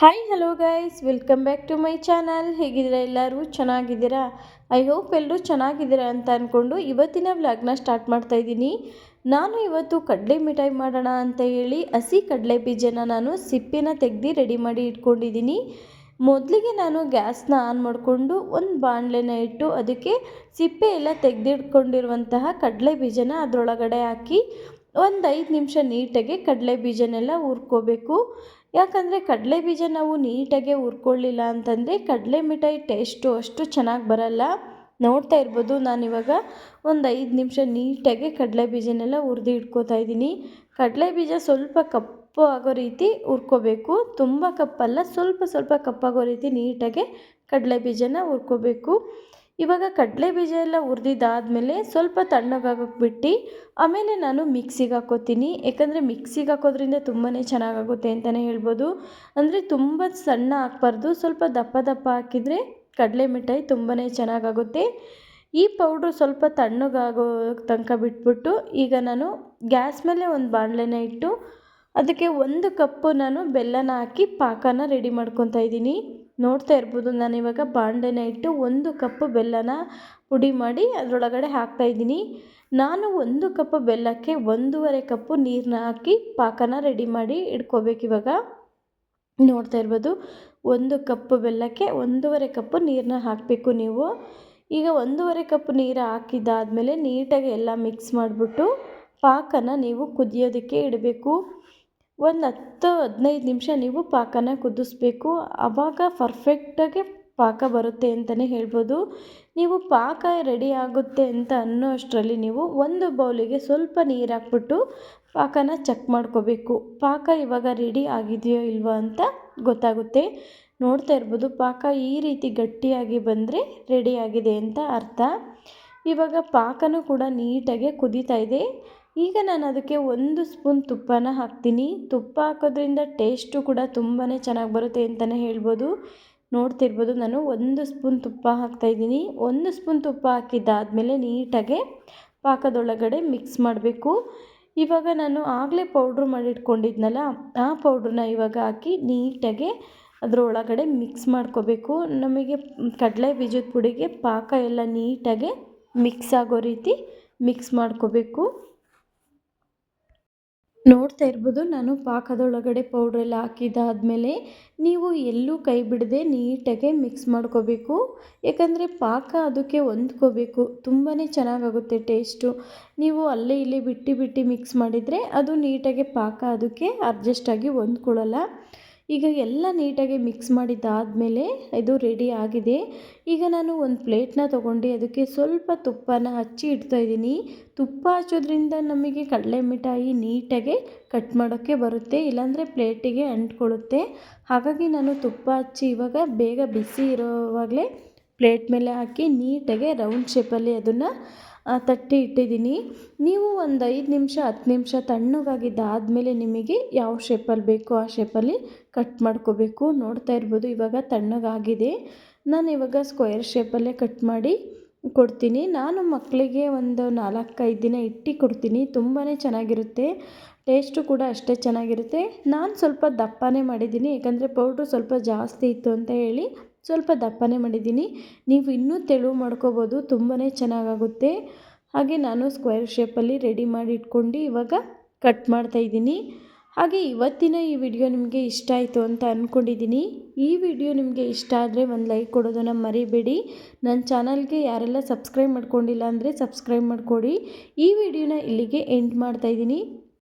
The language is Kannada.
Hi hello guys welcome back to my channel ಹೇಗಿದ್ದೀರಾ ಎಲ್ಲರೂ? ಚೆನ್ನಾಗಿದ್ದೀರಾ? ಐ ಹೋಪ್ ಎಲ್ಲರೂ ಚೆನ್ನಾಗಿದ್ದೀರಾ ಅಂತ ಅಂದ್ಕೊಂಡು ಇವತ್ತಿನ ವ್ಲಾಗ್ನ ಸ್ಟಾರ್ಟ್ ಮಾಡ್ತಾ ಇದ್ದೀನಿ. ನಾನು ಇವತ್ತು ಕಡಲೆ ಮಿಠಾಯಿ ಮಾಡೋಣ ಅಂತ ಹೇಳಿ ಹಸಿ ಕಡಲೆ ಬೀಜನ ನಾನು ಸಿಪ್ಪೆನ ತೆಗೆದು ರೆಡಿ ಮಾಡಿ ಇಟ್ಕೊಂಡಿದ್ದೀನಿ. ಮೊದಲಿಗೆ ನಾನು ಗ್ಯಾಸ್ನ ಆನ್ ಮಾಡಿಕೊಂಡು ಒಂದು ಬಾಣಲೆನ ಇಟ್ಟು ಅದಕ್ಕೆ ಸಿಪ್ಪೆ ಎಲ್ಲ ತೆಗೆದಿಟ್ಕೊಂಡಿರುವಂತಹ ಕಡಲೆ ಬೀಜನ ಅದರೊಳಗಡೆ ಹಾಕಿ ಒಂದು ಐದು ನಿಮಿಷ ನೀಟಾಗಿ ಕಡಲೆ ಬೀಜನೆಲ್ಲ ಹುರ್ಕೋಬೇಕು. ಯಾಕಂದರೆ ಕಡಲೆ ಬೀಜ ನಾವು ನೀಟಾಗೆ ಹುರ್ಕೊಳ್ಳಿಲ್ಲ ಅಂತಂದರೆ ಕಡಲೆ ಮಿಠಾಯಿ ಟೇಸ್ಟು ಅಷ್ಟು ಚೆನ್ನಾಗಿ ಬರಲ್ಲ. ನೋಡ್ತಾ ಇರ್ಬೋದು ನಾನಿವಾಗ ಒಂದು ಐದು ನಿಮಿಷ ನೀಟಾಗಿ ಕಡಲೆ ಬೀಜನೆಲ್ಲ ಹುರಿದು ಇಟ್ಕೋತಾ ಇದ್ದೀನಿ. ಕಡಲೆ ಬೀಜ ಸ್ವಲ್ಪ ಕಪ್ಪು ಆಗೋ ರೀತಿ ಹುರ್ಕೋಬೇಕು. ತುಂಬ ಕಪ್ಪಲ್ಲ, ಸ್ವಲ್ಪ ಸ್ವಲ್ಪ ಕಪ್ಪಾಗೋ ರೀತಿ ನೀಟಾಗೆ ಕಡಲೆ ಬೀಜನ ಹುರ್ಕೋಬೇಕು. ಇವಾಗ ಕಡಲೆ ಬೀಜ ಎಲ್ಲ ಉರಿದಿದ್ದಾದಮೇಲೆ ಸ್ವಲ್ಪ ತಣ್ಣಗಾಗಕ್ಕೆ ಬಿಟ್ಟು ಆಮೇಲೆ ನಾನು ಮಿಕ್ಸಿಗೆ ಹಾಕೋತೀನಿ ಯಾಕಂದರೆ ಮಿಕ್ಸಿಗೆ ಹಾಕೋದ್ರಿಂದ ತುಂಬಾ ಚೆನ್ನಾಗಾಗುತ್ತೆ ಅಂತಲೇ ಹೇಳ್ಬೋದು. ಅಂದರೆ ತುಂಬ ಸಣ್ಣ ಹಾಕ್ಬಾರ್ದು ಸ್ವಲ್ಪ ದಪ್ಪ ದಪ್ಪ ಹಾಕಿದರೆ ಕಡಲೆ ಮಿಠಾಯಿ ತುಂಬಾ ಚೆನ್ನಾಗಾಗುತ್ತೆ. ಈ ಪೌಡ್ರು ಸ್ವಲ್ಪ ತಣ್ಣಗಾಗೋ ತನಕ ಬಿಟ್ಬಿಟ್ಟು ಈಗ ನಾನು ಗ್ಯಾಸ್ ಮೇಲೆ ಒಂದು ಬಾಣಲೆನ ಇಟ್ಟು, ಅದಕ್ಕೆ ಒಂದು ಕಪ್ಪು ನಾನು ಬೆಲ್ಲನ ಹಾಕಿ ಪಾಕನ ರೆಡಿ ಮಾಡ್ಕೊತಾ ಇದ್ದೀನಿ. ನೋಡ್ತಾ ಇರ್ಬೋದು. ನಾನು ಇವಾಗ ಬಾಣಲೆನ ಇಟ್ಟು ಒಂದು ಕಪ್ ಬೆಲ್ಲನ ಪುಡಿ ಮಾಡಿ ಅದರೊಳಗಡೆ ಹಾಕ್ತಾಯಿದ್ದೀನಿ ನಾನು ಒಂದು ಕಪ್ ಬೆಲ್ಲಕ್ಕೆ ಒಂದೂವರೆ ಕಪ್ಪು ನೀರನ್ನ ಹಾಕಿ ಪಾಕನ ರೆಡಿ ಮಾಡಿ ಇಟ್ಕೋಬೇಕು ಇವಾಗ. ನೋಡ್ತಾ ಇರ್ಬೋದು, ಒಂದು ಕಪ್ ಬೆಲ್ಲಕ್ಕೆ ಒಂದೂವರೆ ಕಪ್ ನೀರನ್ನ ಹಾಕಬೇಕು ನೀವು. ಈಗ ಒಂದೂವರೆ ಕಪ್ ನೀರು ಹಾಕಿದ್ದಾದಮೇಲೆ ನೀಟಾಗಿ ಎಲ್ಲ ಮಿಕ್ಸ್ ಮಾಡಿಬಿಟ್ಟು ಪಾಕನ ನೀವು ಕುದಿಯೋದಕ್ಕೆ ಇಡಬೇಕು. ಒಂದು ಹತ್ತು, ಹದಿನೈದು ನಿಮಿಷ ನೀವು ಪಾಕನ ಕುದಿಸ್ಬೇಕು. ಆವಾಗ ಪರ್ಫೆಕ್ಟಾಗಿ ಪಾಕ ಬರುತ್ತೆ ಅಂತಲೇ ಹೇಳ್ಬೋದು. ನೀವು ಪಾಕ ರೆಡಿ ಆಗುತ್ತೆ ಅಂತ ಅನ್ನೋ ಅಷ್ಟರಲ್ಲಿ ನೀವು ಒಂದು ಬೌಲಿಗೆ ಸ್ವಲ್ಪ ನೀರು ಹಾಕ್ಬಿಟ್ಟು ಪಾಕನ ಚೆಕ್ ಮಾಡ್ಕೋಬೇಕು. ಪಾಕ ಇವಾಗ ರೆಡಿ ಆಗಿದೆಯೋ ಇಲ್ವೋ ಅಂತ ಗೊತ್ತಾಗುತ್ತೆ. ನೋಡ್ತಾ ಇರ್ಬೋದು, ಪಾಕ ಈ ರೀತಿ ಗಟ್ಟಿಯಾಗಿ ಬಂದರೆ ರೆಡಿಯಾಗಿದೆ ಅಂತ ಅರ್ಥ. ಇವಾಗ ಪಾಕನೂ ಕೂಡ ನೀಟಾಗಿ ಕುದೀತಾ ಇದೆ. ಈಗ ನಾನು ಅದಕ್ಕೆ ಒಂದು ಸ್ಪೂನ್ ತುಪ್ಪನ ಹಾಕ್ತೀನಿ. ತುಪ್ಪ ಹಾಕೋದ್ರಿಂದ ಟೇಸ್ಟು ಕೂಡ ತುಂಬಾ ಚೆನ್ನಾಗಿ ಬರುತ್ತೆ ಅಂತಲೇ ಹೇಳ್ಬೋದು. ನೋಡ್ತಿರ್ಬೋದು ನಾನು, ಒಂದು ಸ್ಪೂನ್ ತುಪ್ಪ ಹಾಕ್ತಾಯಿದ್ದೀನಿ ಒಂದು ಸ್ಪೂನ್ ತುಪ್ಪ ಹಾಕಿದ್ದಾದಮೇಲೆ ನೀಟಾಗೆ ಪಾಕದೊಳಗಡೆ ಮಿಕ್ಸ್ ಮಾಡಬೇಕು. ಇವಾಗ ನಾನು ಆಗಲೇ ಪೌಡ್ರ್ ಮಾಡಿಟ್ಕೊಂಡಿದ್ನಲ್ಲ, ಆ ಪೌಡ್ರನ್ನ ಇವಾಗ ಹಾಕಿ ನೀಟಾಗೆ ಅದರೊಳಗಡೆ ಮಿಕ್ಸ್ ಮಾಡ್ಕೋಬೇಕು. ನಮಗೆ ಕಡಲೆ ಬೀಜದ ಪುಡಿಗೆ ಪಾಕ ಎಲ್ಲ ನೀಟಾಗೆ ಮಿಕ್ಸ್ ಆಗೋ ರೀತಿ ಮಿಕ್ಸ್ ಮಾಡ್ಕೋಬೇಕು. ನೋಡ್ತಾ ಇರ್ಬೋದು, ನಾನು ಪಾಕದೊಳಗಡೆ ಪೌಡ್ರೆಲ್ಲ ಹಾಕಿದ್ದಾದಮೇಲೆ ನೀವು ಎಲ್ಲೂ ಕೈ ಬಿಡದೆ ನೀಟಾಗೆ ಮಿಕ್ಸ್ ಮಾಡ್ಕೋಬೇಕು. ಯಾಕಂದರೆ ಪಾಕ ಅದಕ್ಕೆ ಹೊಂದ್ಕೋಬೇಕು ತುಂಬಾ ಚೆನ್ನಾಗಾಗುತ್ತೆ ಟೇಸ್ಟು ನೀವು ಅಲ್ಲೇ ಇಲ್ಲೇ ಬಿಟ್ಟು ಬಿಟ್ಟು ಮಿಕ್ಸ್ ಮಾಡಿದರೆ ಅದು ನೀಟಾಗೆ ಪಾಕ ಅದಕ್ಕೆ ಅಡ್ಜಸ್ಟಾಗಿ ಹೊಂದ್ಕೊಳ್ಳಲ್ಲ. ಈಗ ಎಲ್ಲ ನೀಟಾಗಿ ಮಿಕ್ಸ್ ಮಾಡಿದ್ದಾದಮೇಲೆ ಇದು ರೆಡಿ ಆಗಿದೆ. ಈಗ ನಾನು ಒಂದು ಪ್ಲೇಟ್ನ ತೊಗೊಂಡು ಅದಕ್ಕೆ ಸ್ವಲ್ಪ ತುಪ್ಪನ ಹಚ್ಚಿ ಇಡ್ತಾ ಇದ್ದೀನಿ. ತುಪ್ಪ ಹಚ್ಚೋದ್ರಿಂದ ನಮಗೆ ಕಡಲೆ ಮಿಠಾಯಿ ನೀಟಾಗಿ ಕಟ್ ಮಾಡೋಕ್ಕೆ ಬರುತ್ತೆ, ಇಲ್ಲಾಂದರೆ ಪ್ಲೇಟಿಗೆ ಅಂಟ್ಕೊಳ್ಳುತ್ತೆ. ಹಾಗಾಗಿ ನಾನು ತುಪ್ಪ ಹಚ್ಚಿ ಇವಾಗ ಬೇಗ ಬಿಸಿ ಇರೋವಾಗಲೇ ಪ್ಲೇಟ್ ಮೇಲೆ ಹಾಕಿ ನೀಟಾಗಿ ರೌಂಡ್ ಶೇಪಲ್ಲಿ ಅದನ್ನು ತಟ್ಟಿ ಇಟ್ಟಿದ್ದೀನಿ. ನೀವು ಒಂದು ಐದು ನಿಮಿಷ, ಹತ್ತು ನಿಮಿಷ ತಣ್ಣಗಾಗಿದ್ದಾದಮೇಲೆ ನಿಮಗೆ ಯಾವ ಶೇಪಲ್ಲಿ ಬೇಕೋ ಆ ಶೇಪಲ್ಲಿ ಕಟ್ ಮಾಡ್ಕೋಬೇಕು. ನೋಡ್ತಾ ಇರ್ಬೋದು, ಇವಾಗ ತಣ್ಣಗಾಗಿದೆ. ನಾನು ಇವಾಗ ಸ್ಕ್ವೇರ್ ಶೇಪಲ್ಲೇ ಕಟ್ ಮಾಡಿ ಕೊಡ್ತೀನಿ. ನಾನು ಮಕ್ಕಳಿಗೆ ಒಂದು ನಾಲ್ಕೈದು ದಿನ ಇಟ್ಟು ಕೊಡ್ತೀನಿ. ತುಂಬಾ ಚೆನ್ನಾಗಿರುತ್ತೆ. ಟೇಸ್ಟು ಕೂಡ ಅಷ್ಟೇ ಚೆನ್ನಾಗಿರುತ್ತೆ. ನಾನು ಸ್ವಲ್ಪ ದಪ್ಪನೇ ಮಾಡಿದ್ದೀನಿ. ಯಾಕಂದರೆ ಪೌಡ್ರು ಸ್ವಲ್ಪ ಜಾಸ್ತಿ ಇತ್ತು ಅಂತ ಹೇಳಿ ಸ್ವಲ್ಪ ದಪ್ಪನೇ ಮಾಡಿದ್ದೀನಿ. ನೀವು ಇನ್ನೂ ತೆಳು ಮಾಡ್ಕೋಬೋದು ತುಂಬಾ ಚೆನ್ನಾಗಾಗುತ್ತೆ. ಹಾಗೆ ನಾನು ಸ್ಕ್ವೇರ್ ಶೇಪಲ್ಲಿ ರೆಡಿ ಮಾಡಿ ಇಟ್ಕೊಂಡು ಇವಾಗ ಕಟ್ ಮಾಡ್ತಾಯಿದ್ದೀನಿ ಹಾಗೆ ಇವತ್ತಿನ ಈ ವಿಡಿಯೋ ನಿಮಗೆ ಇಷ್ಟ ಆಯಿತು ಅಂತ ಅಂದ್ಕೊಂಡಿದ್ದೀನಿ ಈ ವಿಡಿಯೋ ನಿಮಗೆ ಇಷ್ಟ ಆದರೆ ಒಂದು ಲೈಕ್ ಕೊಡೋದನ್ನು ಮರಿಬೇಡಿ. ನನ್ನ ಚಾನಲ್ಗೆ ಯಾರೆಲ್ಲ ಸಬ್ಸ್ಕ್ರೈಬ್ ಮಾಡ್ಕೊಂಡಿಲ್ಲ ಅಂದರೆ ಸಬ್ಸ್ಕ್ರೈಬ್ ಮಾಡಿಕೊಡಿ. ಈ ವಿಡಿಯೋನ ಇಲ್ಲಿಗೆ ಎಂಡ್ ಮಾಡ್ತಾಯಿದ್ದೀನಿ